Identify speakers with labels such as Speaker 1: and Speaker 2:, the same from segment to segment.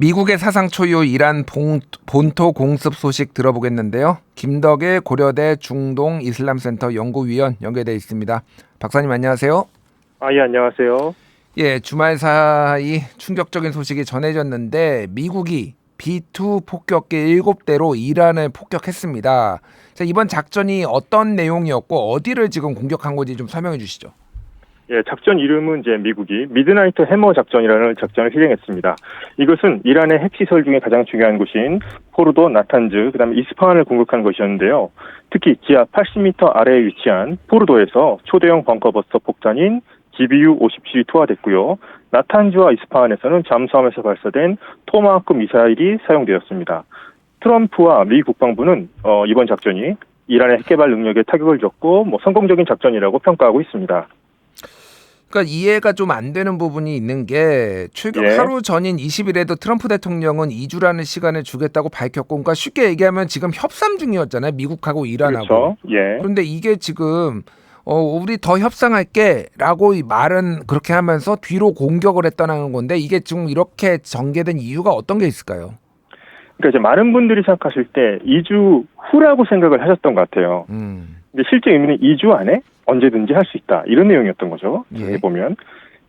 Speaker 1: 미국의 사상 초유 이란 봉, 본토 공습 소식 들어보겠는데요. 김덕의 고려대 중동 이슬람센터 연구위원 연결돼 있습니다. 박사님 안녕하세요.
Speaker 2: 아, 예, 안녕하세요.
Speaker 1: 예, 주말 사이 충격적인 소식이 전해졌는데 미국이 B2 폭격기 7대로 이란을 폭격했습니다. 자, 이번 작전이 어떤 내용이었고 어디를 지금 공격한 건지 좀 설명해 주시죠.
Speaker 2: 예, 작전 이름은 이제 미국이 미드나이트 해머 작전이라는 작전을 실행했습니다. 이것은 이란의 핵시설 중에 가장 중요한 곳인 포르도, 나탄즈, 그다음에 이스파한을 공격한 것이었는데요. 특히 지하 80m 아래에 위치한 포르도에서 초대형 벙커버스터 폭탄인 GBU-57이 투하됐고요. 나탄즈와 이스파한에서는 잠수함에서 발사된 토마하크 미사일이 사용되었습니다. 트럼프와 미 국방부는 어, 이번 작전이 이란의 핵개발 능력에 타격을 줬고 뭐 성공적인 작전이라고 평가하고 있습니다.
Speaker 1: 그러니까 이해가 좀 안 되는 부분이 있는 게 출격
Speaker 2: 예.
Speaker 1: 하루 전인 20일에도 트럼프 대통령은 2주라는 시간을 주겠다고 밝혔고 그러니까 쉽게 얘기하면 지금 협상 중이었잖아요. 미국하고 이란하고.
Speaker 2: 그렇죠. 예.
Speaker 1: 그런데 이게 지금 어 우리 더 협상할게라고 이 말은 그렇게 하면서 뒤로 공격을 했다는 건데 이게 지금 이렇게 전개된 이유가 어떤 게 있을까요?
Speaker 2: 그러니까 이제 많은 분들이 생각하실 때 2주 후라고 생각을 하셨던 것 같아요.
Speaker 1: 음.
Speaker 2: 근데 실제 의미는 2주 안에 언제든지 할 수 있다 이런 내용이었던 거죠.
Speaker 1: 예.
Speaker 2: 자세히 보면.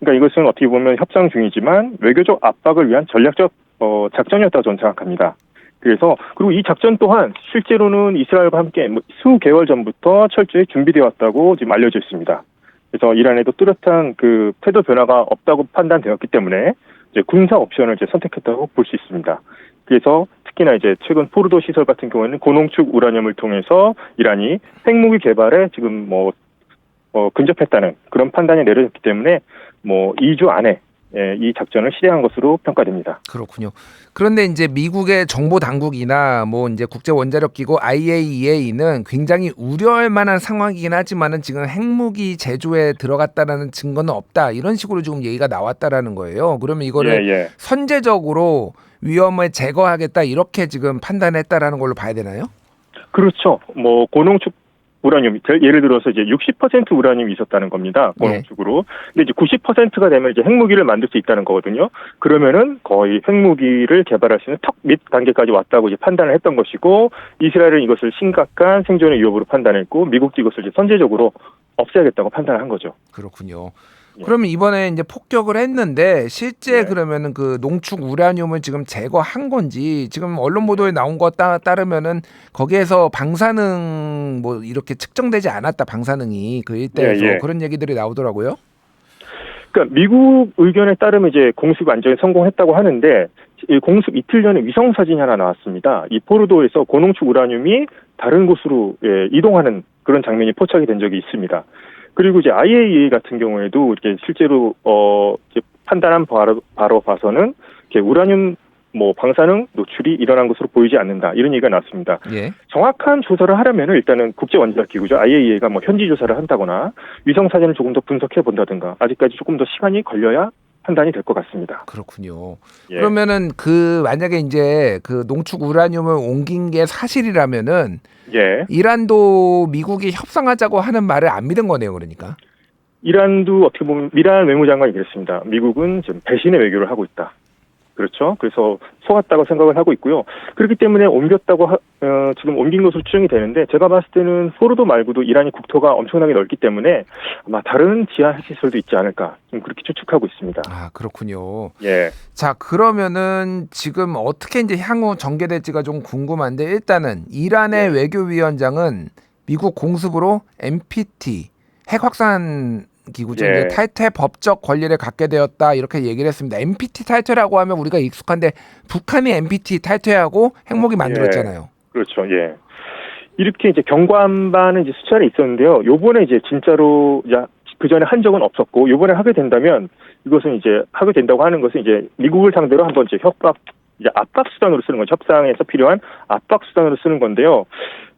Speaker 2: 그러니까 이것은 어떻게 보면 협상 중이지만 외교적 압박을 위한 전략적 어, 작전이었다고 저는 생각합니다. 그래서 그리고 이 작전 또한 실제로는 이스라엘과 함께 뭐 수개월 전부터 철저히 준비되어 왔다고 지금 알려져 있습니다. 그래서 이란에도 뚜렷한 그 태도 변화가 없다고 판단되었기 때문에 이제 군사 옵션을 이제 선택했다고 볼 수 있습니다. 그래서 특히나 이제 최근 포르도 시설 같은 경우에는 고농축 우라늄을 통해서 이란이 핵무기 개발에 지금 뭐 어, 근접했다는 그런 판단이 내려졌기 때문에 뭐 2주 안에 예, 이 작전을 실행한 것으로 평가됩니다.
Speaker 1: 그렇군요. 그런데 이제 미국의 정보 당국이나 뭐 이제 국제 원자력 기구 IAEA는 굉장히 우려할 만한 상황이긴 하지만은 지금 핵무기 제조에 들어갔다라는 증거는 없다. 이런 식으로 지금 얘기가 나왔다라는 거예요. 그러면 이거를
Speaker 2: 예, 예.
Speaker 1: 선제적으로 위험을 제거하겠다 이렇게 지금 판단했다라는 걸로 봐야 되나요?
Speaker 2: 그렇죠. 뭐 고농축 우라늄 예를 들어서 이제 60% 우라늄이 있었다는 겁니다. 고농축으로. 근데 이제 90%가 되면 이제 핵무기를 만들 수 있다는 거거든요. 그러면은 거의 핵무기를 개발할 수 있는 턱 밑 단계까지 왔다고 이제 판단을 했던 것이고 이스라엘은 이것을 심각한 생존의 위협으로 판단했고 미국도 이것을 이제 선제적으로 없애야겠다고 판단을 한 거죠.
Speaker 1: 그렇군요.
Speaker 2: 예.
Speaker 1: 그러면 이번에 이제 폭격을 했는데 실제
Speaker 2: 네.
Speaker 1: 그러면은 그 농축 우라늄을 지금 제거한 건지 지금 언론 보도에 나온 것 따, 따르면은 거기에서 방사능 뭐 이렇게 측정되지 않았다 방사능이 그 일대에서
Speaker 2: 예, 예.
Speaker 1: 그런 얘기들이 나오더라고요.
Speaker 2: 그러니까 미국 의견에 따르면 이제 공습 완전히 성공했다고 하는데 이 공습 이틀 전에 위성 사진이 하나 나왔습니다. 이 포르도에서 고농축 우라늄이 다른 곳으로 예, 이동하는 그런 장면이 포착이 된 적이 있습니다. 그리고 이제 IAEA 같은 경우에도 이렇게 실제로 어 이제 판단한 바로, 바로 봐서는 이렇게 우라늄 뭐 방사능 노출이 일어난 것으로 보이지 않는다 이런 얘기가 나왔습니다.
Speaker 1: 예.
Speaker 2: 정확한 조사를 하려면 일단은 국제 원자력 기구죠 IAEA가 뭐 현지 조사를 한다거나 위성 사진을 조금 더 분석해 본다든가 아직까지 조금 더 시간이 걸려야 판단이 될 것 같습니다.
Speaker 1: 그렇군요.
Speaker 2: 예.
Speaker 1: 그러면은 그 만약에 이제 그 농축 우라늄을 옮긴 게 사실이라면은
Speaker 2: 예,
Speaker 1: 이란도 미국이 협상하자고 하는 말을 안 믿은 거네요. 그러니까.
Speaker 2: 이란도 어떻게 보면 이란 외무장관이 그랬습니다. 미국은 지금 배신의 외교를 하고 있다. 그렇죠. 그래서 속았다고 생각을 하고 있고요. 그렇기 때문에 옮겼다고 하- 어, 지금 옮긴 것으로 추정이 되는데 제가 봤을 때는 포르도 말고도 이란이 국토가 엄청나게 넓기 때문에 아마 다른 지하 핵시설도 있지 않을까 좀 그렇게 추측하고 있습니다.
Speaker 1: 아 그렇군요.
Speaker 2: 예,
Speaker 1: 자 그러면은 지금 어떻게 이제 향후 전개될지가 좀 궁금한데 일단은 이란의 외교위원장은 미국 공습으로 NPT 핵 확산 기구죠.
Speaker 2: 예.
Speaker 1: 이제 탈퇴 법적 권리를 갖게 되었다 이렇게 얘기를 했습니다. NPT 탈퇴라고 하면 우리가 익숙한데 북한이 NPT 탈퇴하고 핵무기 만들었잖아요.
Speaker 2: 그렇죠. 예. 이렇게 이제 경고안반은 이제 수차례 있었는데요. 요번에 이제 진짜로 그 전에 한 적은 없었고 요번에 하게 된다면 이것은 이제 하게 된다고 하는 것은 이제 미국을 상대로 한번 이제 협박 이제 압박 수단으로 쓰는 거죠. 협상에서 필요한 압박 수단으로 쓰는 건데요.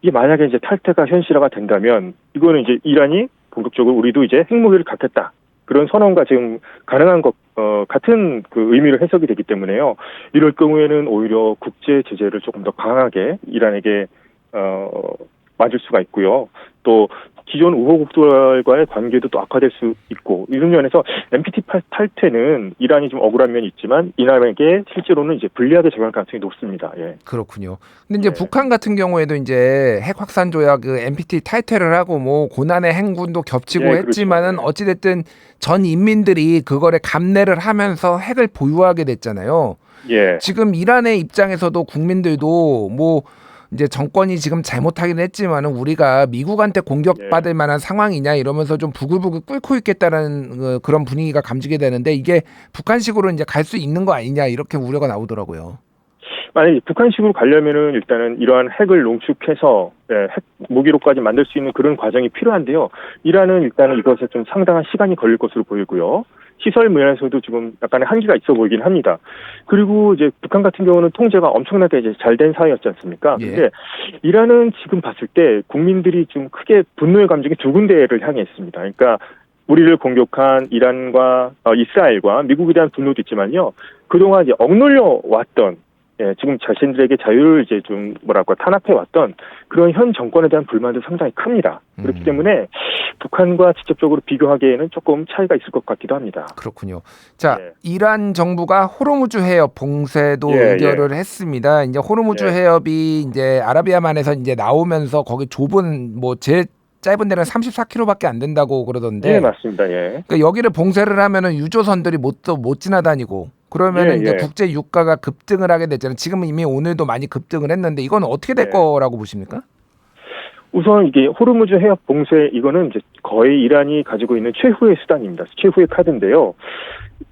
Speaker 2: 이게 만약에 이제 탈퇴가 현실화가 된다면 이거는 이제 이란이 본격적으로 우리도 이제 핵무기를 갖겠다. 그런 선언과 지금 가능한 것, 어, 같은 그 의미를 해석이 되기 때문에요. 이럴 경우에는 오히려 국제 제재를 조금 더 강하게 이란에게, 어, 맞을 수가 있고요. 또 기존 우호국들과의 관계도 또 악화될 수 있고 이런 면에서 NPT 팔- 탈퇴는 이란이 좀 억울한 면이 있지만 이란에게 실제로는 이제 불리하게 작용할 가능성이 높습니다. 예.
Speaker 1: 그렇군요. 근데 이제
Speaker 2: 네.
Speaker 1: 북한 같은 경우에도 이제 핵 확산 조약 그 NPT 탈퇴를 하고 뭐 고난의 행군도 겹치고
Speaker 2: 예, 그렇죠.
Speaker 1: 했지만은
Speaker 2: 네.
Speaker 1: 어찌 됐든 전 인민들이 그거를 감내를 하면서 핵을 보유하게 됐잖아요.
Speaker 2: 예.
Speaker 1: 지금 이란의 입장에서도 국민들도 뭐 이제 정권이 지금 잘못하긴 했지만은 우리가 미국한테 공격받을 만한 상황이냐 이러면서 좀 부글부글 끓고 있겠다라는 그- 그런 분위기가 감지게 되는데 이게 북한식으로 이제 갈 수 있는 거 아니냐 이렇게 우려가 나오더라고요.
Speaker 2: 만약에 북한식으로 가려면은 일단은 이러한 핵을 농축해서 예, 핵 무기로까지 만들 수 있는 그런 과정이 필요한데요. 이란은 일단은 이것에 좀 상당한 시간이 걸릴 것으로 보이고요. 시설 면에서도 지금 약간의 한계가 있어 보이긴 합니다. 그리고 이제 북한 같은 경우는 통제가 엄청나게 이제 잘 된 사회였지 않습니까?
Speaker 1: 예.
Speaker 2: 근데 이란은 지금 봤을 때 국민들이 좀 크게 분노의 감정이 두 군데를 향해 있습니다. 그러니까 우리를 공격한 이란과 어, 이스라엘과 미국에 대한 분노도 있지만요. 그동안 이제 억눌려 왔던 예, 지금 자신들에게 자유를 이제 좀 뭐랄까 탄압해 왔던 그런 현 정권에 대한 불만도 상당히 큽니다. 그렇기
Speaker 1: 음.
Speaker 2: 때문에 북한과 직접적으로 비교하기에는 조금 차이가 있을 것 같기도 합니다.
Speaker 1: 그렇군요. 자,
Speaker 2: 예.
Speaker 1: 이란 정부가 호르무즈 해협 봉쇄도
Speaker 2: 예,
Speaker 1: 의결을 했습니다. 이제 호르무즈
Speaker 2: 예.
Speaker 1: 해협이 이제 아라비아만에서 이제 나오면서 거기 좁은 뭐 제일 짧은 데는 34km밖에 안 된다고 그러던데.
Speaker 2: 네, 맞습니다. 예.
Speaker 1: 그러니까 여기를 봉쇄를 하면은 유조선들이 못, 또못 지나다니고 그러면은
Speaker 2: 예,
Speaker 1: 이제
Speaker 2: 예.
Speaker 1: 국제 유가가 급등을 하게 되잖아요. 지금은 이미 오늘도 많이 급등을 했는데 이건 어떻게 될
Speaker 2: 네.
Speaker 1: 거라고 보십니까?
Speaker 2: 우선 이게 호르무즈 해협 봉쇄 이거는 이제 거의 이란이 가지고 있는 최후의 수단입니다. 최후의 카드인데요.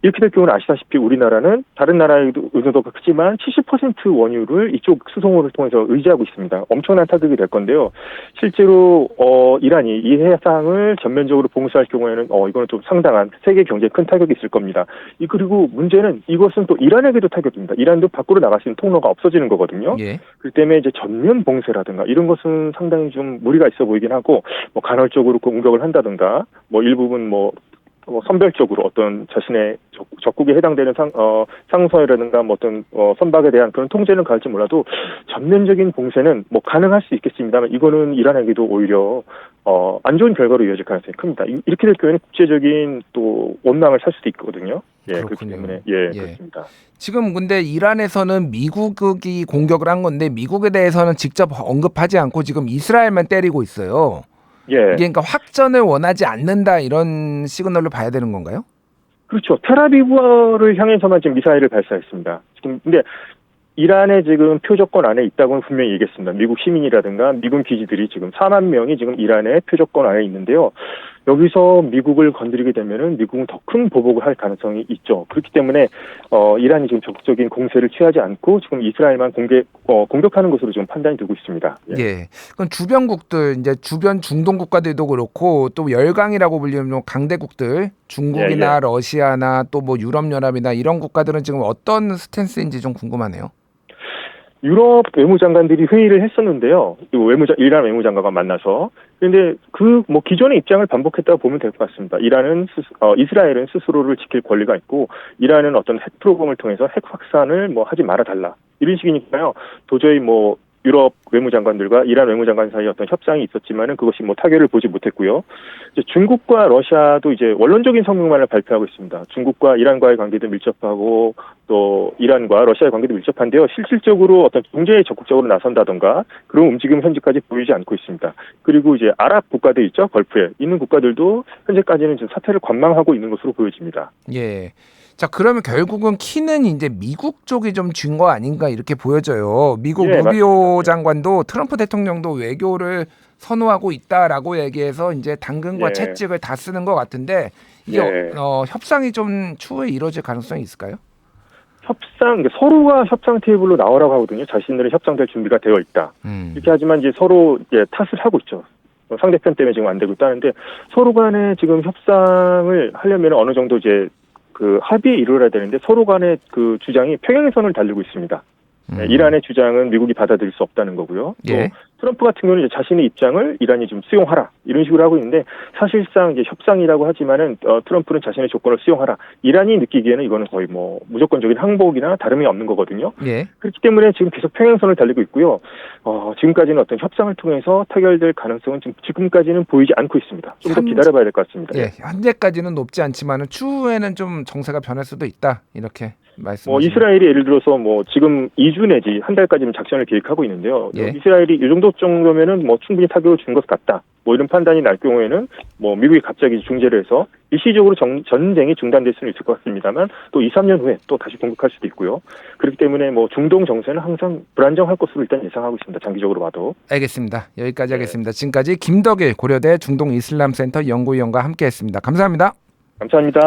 Speaker 2: 이렇게 될 경우는 아시다시피 우리나라는 다른 나라에도 의존도가 크지만 70% 원유를 이쪽 수송호를 통해서 의지하고 있습니다. 엄청난 타격이 될 건데요. 실제로 어 이란이 이 해상을 전면적으로 봉쇄할 경우에는 어 이거는 좀 상당한 세계 경제에 큰 타격이 있을 겁니다. 이 그리고 문제는 이것은 또 이란에게도 타격입니다. 이란도 밖으로 나갈 수 있는 통로가 없어지는 거거든요.
Speaker 1: 예.
Speaker 2: 그 때문에 이제 전면 봉쇄라든가 이런 것은 상당히 좀 무리가 있어 보이긴 하고 뭐 간헐적으로 공격을 한다든가 뭐 일부분 뭐, 뭐 선별적으로 어떤 자신의 적- 적국에 해당되는 상, 어, 상서라든가 뭐 어떤 어, 선박에 대한 그런 통제는 갈지 몰라도 전면적인 봉쇄는 뭐 가능할 수 있겠습니다만 이거는 이란에게도 오히려 어, 안 좋은 결과로 이어질 가능성이 큽니다. 이- 이렇게 될 경우에는 국제적인 또 원망을 살 수도 있거든요. 예, 그렇기. 때문에 예,
Speaker 1: 예.
Speaker 2: 그렇습니다.
Speaker 1: 지금 근데 이란에서는 미국이 공격을 한 건데 미국에 대해서는 직접 언급하지 않고 지금 이스라엘만 때리고 있어요.
Speaker 2: 예.
Speaker 1: 이게 그러니까 확전을 원하지 않는다 이런 시그널로 봐야 되는 건가요?
Speaker 2: 그렇죠. 테라비브를 향해서만 지금 미사일을 발사했습니다. 지금 근데 이란의 지금 표적권 안에 있다고는 분명히 얘기했습니다. 미국 시민이라든가 미군 기지들이 지금 4만 명이 지금 이란의 표적권 안에 있는데요. 여기서 미국을 건드리게 되면은 미국은 더 큰 보복을 할 가능성이 있죠. 그렇기 때문에 어 이란이 지금 적극적인 공세를 취하지 않고 지금 이스라엘만 공개 어, 공격하는 것으로 지금 판단이 되고 있습니다. 예.
Speaker 1: 예. 그럼 주변국들 이제 주변 중동 국가들도 그렇고 또 열강이라고 불리는 강대국들 중국이나
Speaker 2: 예, 예.
Speaker 1: 러시아나 또 뭐 유럽 연합이나 이런 국가들은 지금 어떤 스탠스인지 좀 궁금하네요.
Speaker 2: 유럽 외무장관들이 회의를 했었는데요. 이 외무장 이란 외무장관과 만나서 그런데 그 뭐 기존의 입장을 반복했다고 보면 될 것 같습니다. 이란은 스스, 어, 이스라엘은 스스로를 지킬 권리가 있고 이란은 어떤 핵 프로그램을 통해서 핵 확산을 뭐 하지 말아 달라 이런 식이니까요. 도저히 뭐 유럽 외무장관들과 이란 외무장관 사이 어떤 협상이 있었지만은 그것이 뭐 타결을 보지 못했고요. 이제 중국과 러시아도 이제 원론적인 성명만을 발표하고 있습니다. 중국과 이란과의 관계도 밀접하고 또 이란과 러시아의 관계도 밀접한데요. 실질적으로 어떤 경제에 적극적으로 나선다던가 그런 움직임 현재까지 보이지 않고 있습니다. 그리고 이제 아랍 국가들 있죠. 걸프에 있는 국가들도 현재까지는 지금 사태를 관망하고 있는 것으로 보여집니다.
Speaker 1: 예. 자, 그러면 결국은 키는 이제 미국 쪽이 좀쥔거 아닌가 이렇게 보여져요. 미국
Speaker 2: 예,
Speaker 1: 루비오
Speaker 2: 맞습니다.
Speaker 1: 장관도 트럼프 대통령도 외교를 선호하고 있다라고 얘기해서 이제 당근과
Speaker 2: 예.
Speaker 1: 채찍을 다 쓰는 것 같은데 이게
Speaker 2: 예.
Speaker 1: 어, 협상이 좀 추후에 이루어질 가능성이 있을까요?
Speaker 2: 협상 그러니까 서로가 협상 테이블로 나오라고 하거든요. 자신들은 협상될 준비가 되어 있다.
Speaker 1: 음.
Speaker 2: 이렇게 하지만 이제 서로 이제 탓을 하고 있죠. 어, 상대편 때문에 지금 안 되고 있다는데 서로 간에 지금 협상을 하려면 어느 정도 이제 그 합의에 이르러야 되는데 서로 간의 그 주장이 평행선을 달리고 있습니다. 네,
Speaker 1: 음.
Speaker 2: 이란의 주장은 미국이 받아들일 수 없다는 거고요. 또
Speaker 1: 예.
Speaker 2: 트럼프 같은 경우는 이제 자신의 입장을 이란이 좀 수용하라 이런 식으로 하고 있는데 사실상 이제 협상이라고 하지만은 어, 트럼프는 자신의 조건을 수용하라. 이란이 느끼기에는 이거는 거의 뭐 무조건적인 항복이나 다름이 없는 거거든요.
Speaker 1: 예.
Speaker 2: 그렇기 때문에 지금 계속 평행선을 달리고 있고요. 어, 지금까지는 어떤 협상을 통해서 타결될 가능성은 지금 지금까지는 보이지 않고 있습니다. 좀더
Speaker 1: 현-
Speaker 2: 기다려봐야 될 것 같습니다.
Speaker 1: 예. 현재까지는 높지 않지만은 추후에는 좀 정세가 변할 수도 있다. 이렇게 말씀.
Speaker 2: 뭐 이스라엘이 예를 들어서 뭐 지금 2주 내지 한 달까지는 작전을 계획하고 있는데요.
Speaker 1: 예.
Speaker 2: 이스라엘이 이 정도 정도면은 뭐 충분히 타격을 준 것 같다. 뭐 이런 판단이 날 경우에는 뭐 미국이 갑자기 중재를 해서 일시적으로 정- 전쟁이 중단될 수는 있을 것 같습니다만 또 2, 3년 후에 또 다시 공격할 수도 있고요. 그렇기 때문에 뭐 중동 정세는 항상 불안정할 것으로 일단 예상하고 있습니다. 장기적으로 봐도.
Speaker 1: 알겠습니다. 여기까지
Speaker 2: 네.
Speaker 1: 하겠습니다. 지금까지 김덕일 고려대 중동 이슬람 센터 연구위원과 함께했습니다. 감사합니다.
Speaker 2: 감사합니다.